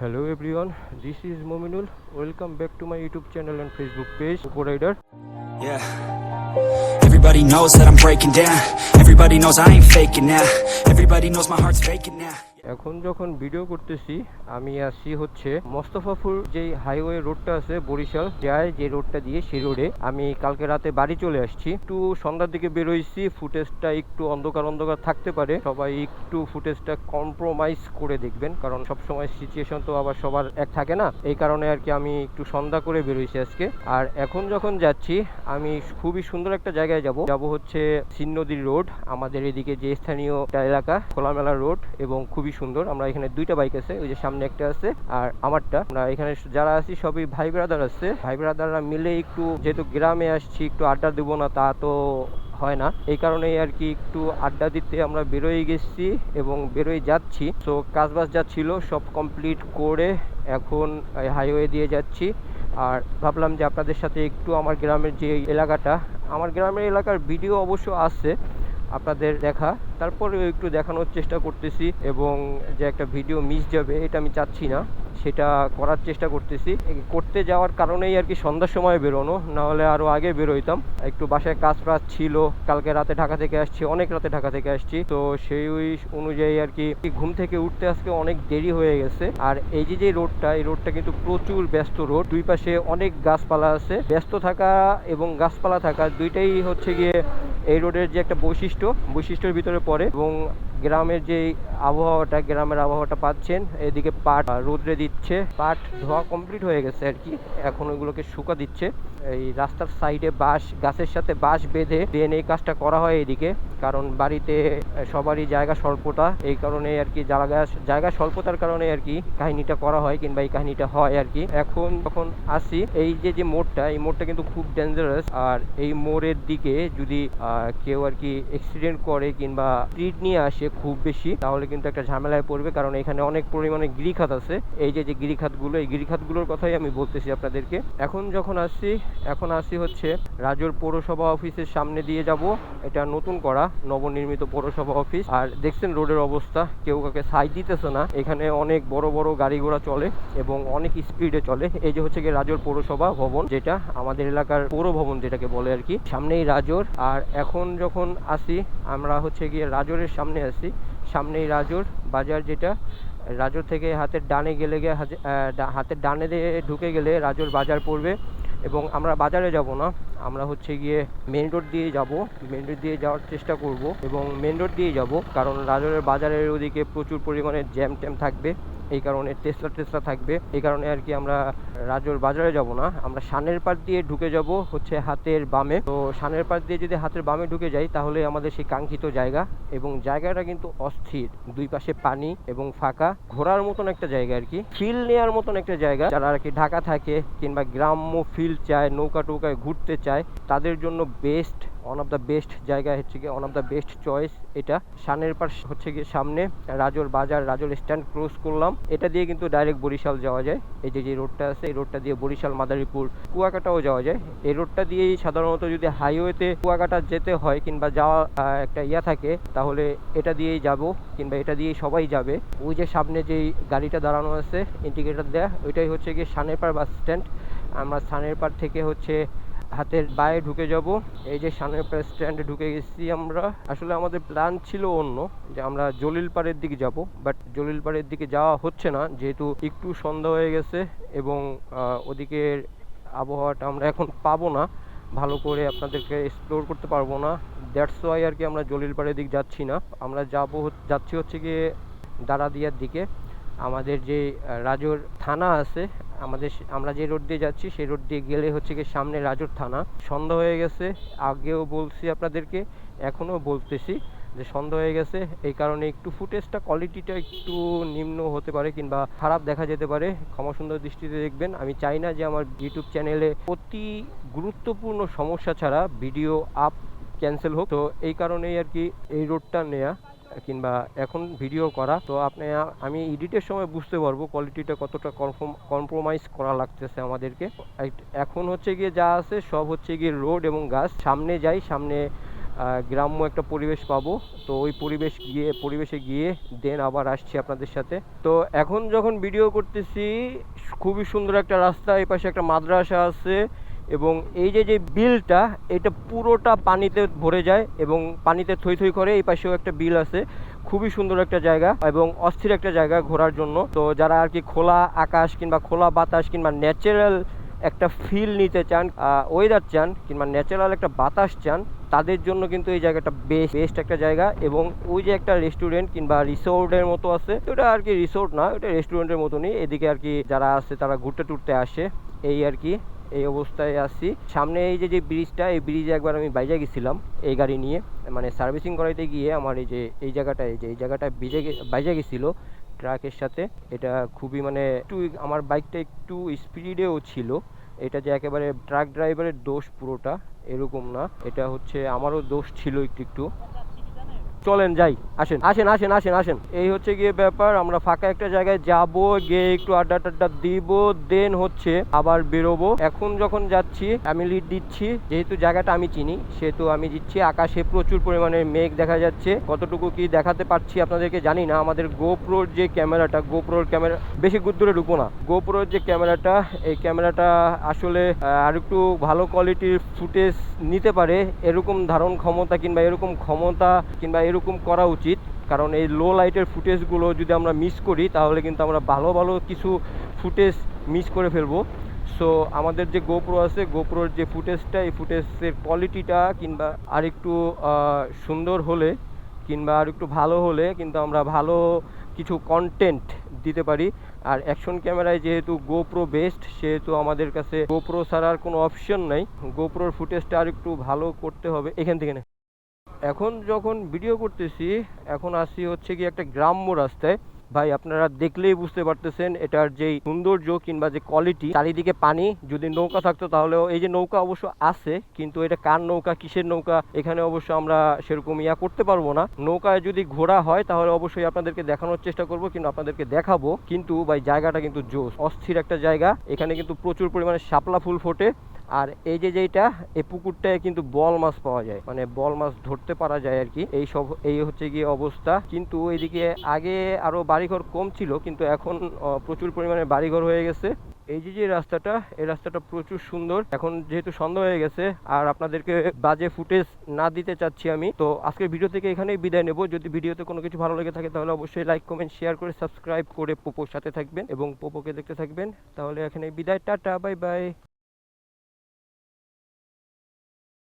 Hello everyone this Welcome back to my YouTube channel and Facebook page, Facebook Rider. Yeah. Everybody knows that I'm breaking down Everybody knows I ain't faking now Everybody knows my heart's faking now এখন যখন video করতেছি, আমি আসি হচ্ছে মোস্তফাপুর যে highway রোডটা আছে বরিশাল যায় যে রোডটা দিয়ে সেই রোডে আমি কালকে রাতে বাড়ি চলে আসছি। একটু সন্ধ্যার দিকে বেরোইছি, ফুটেজটা একটু অন্ধকার অন্ধকার থাকতে পারে। সবাই একটু ফুটেজটা কম্প্রোমাইজ করে দেখবেন, কারণ সব সময় সিচুয়েশন তো আবার সবার এক থাকে না। এই কারণে আর কি আমি একটু সন্ধ্যা করে বেরোইছি আজকে। আর এখন যখন যাচ্ছি, আমি খুবই সুন্দর একটা জায়গায় যাব। যাব হচ্ছে সিন নদীর রোড আমাদের এদিকে যে স্থানীয় এলাকা, খোলামেলা রোড এবং খুবই সুন্দর। আমরা এখানে দুইটা বাইক আছে, ওই যে সামনে একটা আছে আর আমারটা। আমরা এখানে যারা আছি সবই ভাই ব্রাদার আছে। ভাই ব্রাদাররা মিলে একটু, যেহেতু গ্রামে আসছি, একটু আড্ডা দেবো না, তা তো হয় না। এই কারণেই আর কি একটু আড্ডা দিতে আমরা বেরোয় গেছি এবং বেরোয় যাচ্ছি। তো কাজবাজ যা ছিল সব কমপ্লিট করে এখন হাইওয়ে দিয়ে যাচ্ছি। আর ভাবলাম যে আপনাদের সাথে একটু আমার গ্রামের যে এলাকাটা, আমার গ্রামের এলাকার ভিডিও অবশ্য আছে। আপনাদের দেখা। তারপরেও একটু দেখানোর চেষ্টা করতেছি এবং যে একটা ভিডিও মিস যাবে, এটা আমি চাচ্ছি না। সেটা করার চেষ্টা করতেছি। করতে যাওয়ার কারণেই আর কি সন্ধ্যার সময় বেরোনো না হলে আরও আগে বেরোইতাম। একটু বাসায় কাজ টাজ ছিল, কালকে রাতে ঢাকা থেকে আসছি, অনেক রাতে ঢাকা থেকে আসছি। তো সেই অনুযায়ী আর কি ঘুম থেকে উঠতে আজকে অনেক দেরি হয়ে গেছে। আর এই যে যে রোডটা, এই রোডটা কিন্তু প্রচুর ব্যস্ত রোড। দুই পাশে অনেক গাছপালা আছে। ব্যস্ত থাকা এবং গাছপালা থাকা দুইটাই হচ্ছে গিয়ে এই রোডের যে একটা বৈশিষ্ট্য, বৈশিষ্ট্যের ভিতরে পড়ে এবং গ্রামের যে আবহাওয়াটা, গ্রামের আবহাওয়াটা পাচ্ছেন, এদিকে পাট রোদ্রে দিচ্ছে, পাট ধোয়া কমপ্লিট হয়ে গেছে আর কি। এখন ওইগুলোকে শুকা দিচ্ছে। এই রাস্তার সাইডে বাঁশ, গাছের সাথে বাঁশ বেঁধে দেন এই কাজটা করা হয় এদিকে। কারণ বাড়িতে সবারই জায়গা স্বল্পতা। এই কারণে আর কি জায়গা জায়গা স্বল্পতার কারণে আর কি কাহিনীটা করা হয় কিংবা এই কাহিনীটা হয় আর কি। এখন যখন আসি, এই যে যে মোড়টা, এই মোড়টা কিন্তু খুব ডেঞ্জারাস আর এই মোড়ের দিকে যদি কেউ আর কি অ্যাক্সিডেন্ট করে কিংবা স্পিড নিয়ে আসে খুব বেশি, তাহলে কিন্তু একটা ঝামেলায় পড়বে। কারণ এখানে অনেক পরিমাণে গিরিখাত আছে। এই যে যে গিরিখাতগুলো, এই গিরিখাতগুলোর কথাই আমি বলতেছি আপনাদেরকে। এখন যখন আসছি এখন আসি হচ্ছে রাজুর পৌরসভা অফিসের সামনে দিয়ে যাব। এটা নতুন করা, নবনির্মিত পৌরসভা অফিস। আর দেখছেন রোডের অবস্থা, কেউ কাকে সাইড দিতেছে না। এখানে অনেক বড় বড় গাড়ি ঘোড়া চলে এবং অনেক স্পিডে চলে। এই যে হচ্ছে রাজোর পৌরসভা ভবন, যেটা আমাদের এলাকার পৌর ভবন যেটাকে বলে আর কি। সামনেই রাজোর। আর এখন যখন আসি, আমরা হচ্ছে গিয়ে রাজোরের সামনে আসি। সামনেই রাজোর বাজার যেটা, রাজোর থেকে হাতের ডানে গেলে গিয়ে হাতের ডানে দিয়ে ঢুকে গেলে রাজোর বাজার পড়বে। এবং আমরা বাজারে যাব না। আমরা হচ্ছে গিয়ে মেন রোড দিয়ে যাব। মেন রোড দিয়ে যাওয়ার চেষ্টা করব এবং মেন রোড দিয়ে যাব। কারণ রাজরের বাজারের ওদিকে প্রচুর পরিমাণে জ্যাম ট্যাম থাকবে। এই কারণে টেসলা টেসলা থাকবে। এই কারণে আর কি আমরা রাজোর বাজারে যাব না। আমরা সানের পার দিয়ে ঢুকে যাব হচ্ছে হাতের বামে। তো সানের পার দিয়ে যদি হাতের বামে ঢুকে যাই, তাহলে আমাদের সেই কাঙ্ক্ষিত জায়গা এবং জায়গাটা কিন্তু অস্থির। দুই পাশে পানি এবং ফাঁকা। ঘোরার মতন একটা জায়গা আর কি। ফিল নেওয়ার মতন একটা জায়গা। যারা আর কি ঢাকা থাকে কিংবা গ্রাম্য ফিল চায় নৌকা টৌকায় ঘুরতে চায়, তাদের জন্য best one of the best জায়গা হচ্ছে গিয়ে one of the best choice এটা। সানের পাশ হচ্ছে গিয়ে সামনে রাজোর বাজার, রাজোর স্ট্যান্ড ক্রস করলাম। এটা দিয়ে কিন্তু ডাইরেক্ট বরিশাল যাওয়া যায়। এই যে যে রোডটা আছে, এই রোডটা দিয়ে বরিশাল, মাদারীপুর, কুয়াকাটাও যাওয়া যায়। এই রোডটা দিয়েই সাধারণত যদি হাইওয়েতে কুয়াকাটা যেতে হয় কিংবা যাওয়া একটা ইয়া থাকে, তাহলে এটা দিয়েই যাব কিংবা এটা দিয়েই সবাই যাবে। ওই যে সামনে যেই গাড়িটা দাঁড়ানো আছে ইন্ডিকেটর দেয়া, ওইটাই হচ্ছে গিয়ে সানেরপাড় বাস স্ট্যান্ড আমরা সানেরপাড় থেকে হচ্ছে হাতের বায়ে ঢুকে যাব। এই যে সামনের স্ট্যান্ডে ঢুকে গেছি আমরা। আসলে আমাদের প্ল্যান ছিল অন্য যে আমরা জলিল পাড়ের দিকে যাব বাট জলিল পাড়ের দিকে যাওয়া হচ্ছে না যেহেতু একটু সন্ধ্যা হয়ে গেছে এবং আহ, ওদিকের আবহাওয়াটা আমরা এখন পাবো না। ভালো করে আপনাদেরকে এক্সপ্লোর করতে পারব না। দ্যাটস ওয়াই আর কি আমরা জলিল পাড়ের দিক যাচ্ছি না। আমরা যাব যাচ্ছি হচ্ছে গিয়ে দারাদিয়ার দিকে। আমাদের যে রাজোর থানা আছে আমাদের আমরা যে রোড দিয়ে যাচ্ছি, সেই রোড দিয়ে গেলে হচ্ছে গিয়ে সামনে রাজুর থানা। সন্ধ্যা হয়ে গেছে, আগেও বলছি আপনাদেরকে, এখনও বলতেছি যে সন্ধ্যা হয়ে গেছে। এই কারণে একটু ফুটেজটা কোয়ালিটিটা একটু নিম্ন হতে পারে কিংবা খারাপ দেখা যেতে পারে। ক্ষমা সুন্দর দৃষ্টিতে দেখবেন। আমি চাই না যে আমার ইউটিউব চ্যানেলে অতি গুরুত্বপূর্ণ সমস্যা ছাড়া ভিডিও আপ ক্যান্সেল হোক। তো এই কারণেই আর কি এই রোডটা নেয়া। কিংবা এখন ভিডিও করা, তো আপনি আমি এডিটের সময় বুঝতে পারব কোয়ালিটিটা কতটা কম্প্রোমাইজ করা লাগতেছে আমাদেরকে। এখন হচ্ছে গিয়ে যা আছে সব হচ্ছে গিয়ে রোড এবং গাছ। সামনে যাই, সামনে গ্রাম্য একটা পরিবেশ পাবো। তো ওই পরিবেশ গিয়ে, পরিবেশে গিয়ে দেন আবার আসছি আপনাদের সাথে। তো এখন যখন ভিডিও করতেছি, খুবই সুন্দর একটা রাস্তা এই পাশে একটা মাদ্রাসা আছে। এবং এই যে যে বিলটা, এটা পুরোটা পানিতে ভরে যায় এবং পানিতে থই থই করে এই পাশেও একটা বিল আছে। খুবই সুন্দর একটা জায়গা এবং অস্থির একটা জায়গা ঘোরার জন্য। তো যারা আর কি খোলা আকাশ কিংবা খোলা বাতাস কিংবা ন্যাচারাল একটা ফিল নিতে চান ওয়েদার চান কিংবা ন্যাচারাল একটা বাতাস চান, তাদের জন্য কিন্তু এই জায়গাটা বেস্ট বেস্ট একটা জায়গা এবং ওই যে একটা রেস্টুরেন্ট কিংবা রিসোর্টের মতো আছে। ওটা আর কি রিসোর্ট না, ওটা রেস্টুরেন্টের মতনই। এদিকে আর কি যারা আছে তারা ঘুরতে টুরতে আসে, এই আর কি। এই অবস্থায় আছি। সামনে এই যে যে ব্রিজটা এই ব্রিজে একবার আমি বাইজা গেছিলাম এই গাড়ি নিয়ে। মানে সার্ভিসিং করাইতে গিয়ে আমার এই যে, এই জায়গাটা, এই যে, এই জায়গাটা ভিজে বাইজা গেছিল ট্রাকের সাথে। এটা খুবই মানে একটু, আমার বাইকটা একটু স্পিডেও ছিল। এটা যে একেবারে ট্রাক ড্রাইভারের দোষ পুরোটা, এরকম না। এটা হচ্ছে আমারও দোষ ছিল একটু একটু। চলেন, যাই। আসেন। আসেন আসেন আসেন আসেন। এই হচ্ছে গিয়ে ব্যাপার, আমরা ফাঁকা একটা জায়গায় যাব, গিয়ে একটু আড্ডা টাড্ডা দিব, দেন হচ্ছে আবার বেরোবো। এখন যখন যাচ্ছি, আমি লিড দিচ্ছি, যেহেতু জায়গাটা আমি চিনি, সেহেতু আমি দিচ্ছি। আকাশে প্রচুর পরিমাণে মেঘ দেখা যাচ্ছে। কতটুকু কি দেখাতে পারছি আপনাদেরকে জানি না। আমাদের গোপ্রোর যে ক্যামেরাটা গোপ্রোর ক্যামেরা, বেশি দূরে ঢুকবো না। গোপ্রোর যে ক্যামেরাটা, এই ক্যামেরাটা আসলে আর একটু ভালো কোয়ালিটির ফুটেজ নিতে পারে। এরকম ধারণ ক্ষমতা কিংবা এরকম ক্ষমতা কিংবা এরকম করা উচিত। কারণ এই লো লাইটের ফুটেজগুলো যদি আমরা মিস করি, তাহলে কিন্তু আমরা ভালো ভালো কিছু ফুটেজ মিস করে ফেলব। সো আমাদের যে গোপ্রো আছে গোপ্রোর যে ফুটেজটা এই ফুটেজের কোয়ালিটিটা কিংবা আর একটু সুন্দর হলে কিংবা আর একটু ভালো হলে কিন্তু আমরা ভালো কিছু কন্টেন্ট দিতে পারি। আর অ্যাকশন ক্যামেরায় যেহেতু গোপ্রো বেস্ট সেহেতু আমাদের কাছে গোপ্রো ছাড়া আর কোনো অপশন নাই। গোপ্রোর ফুটেজটা আর একটু ভালো করতে হবে এখান থেকে। নে। এখন যখন ভিডিও করতেছি, এখন আসি হচ্ছে কি একটা গ্রাম্য রাস্তায়। ভাই, আপনারা দেখলেই বুঝতে পারতেছেন এটার যে সৌন্দর্য কিংবা যে কোয়ালিটি চারিদিকে পানি, যদি নৌকা থাকতো তাহলেও এই যে নৌকা অবশ্য আছে, কিন্তু এটা কার নৌকা, কিসের নৌকা, এখানে অবশ্য আমরা সেরকম ইয়া করতে পারব না। নৌকায় যদি ঘোরা হয়, তাহলে অবশ্যই আপনাদেরকে দেখানোর চেষ্টা করব কিন্তু আপনাদেরকে দেখাবো। কিন্তু ভাই, জায়গাটা কিন্তু জোস, অস্থির একটা জায়গা। এখানে কিন্তু প্রচুর পরিমাণে শাপলা ফুল ফোটে। আর এই যে যেইটা, এই পুকুরটায় কিন্তু বল মাছ পাওয়া যায়। মানে বল মাছ ধরতে পারা যায় আর কি। এই সব, এই হচ্ছে গিয়ে অবস্থা। কিন্তু এদিকে আগে আরও বাড়িঘর কম ছিল, কিন্তু এখন প্রচুর পরিমাণে বাড়িঘর হয়ে গেছে। এই যে যে রাস্তাটা, এই রাস্তাটা প্রচুর সুন্দর। এখন যেহেতু সন্ধ্যা হয়ে গেছে, আর আপনাদেরকে বাজে ফুটেজ না দিতে চাচ্ছি আমি, তো আজকের ভিডিও থেকে এখানেই বিদায় নেব। যদি ভিডিওতে কোনো কিছু ভালো লেগে থাকে, তাহলে অবশ্যই লাইক, কমেন্ট, শেয়ার করে সাবস্ক্রাইব করে পোপোর সাথে থাকবেন এবং পোপোকে দেখতে থাকবেন। তাহলে এখানে বিদায়। Tata, bye bye.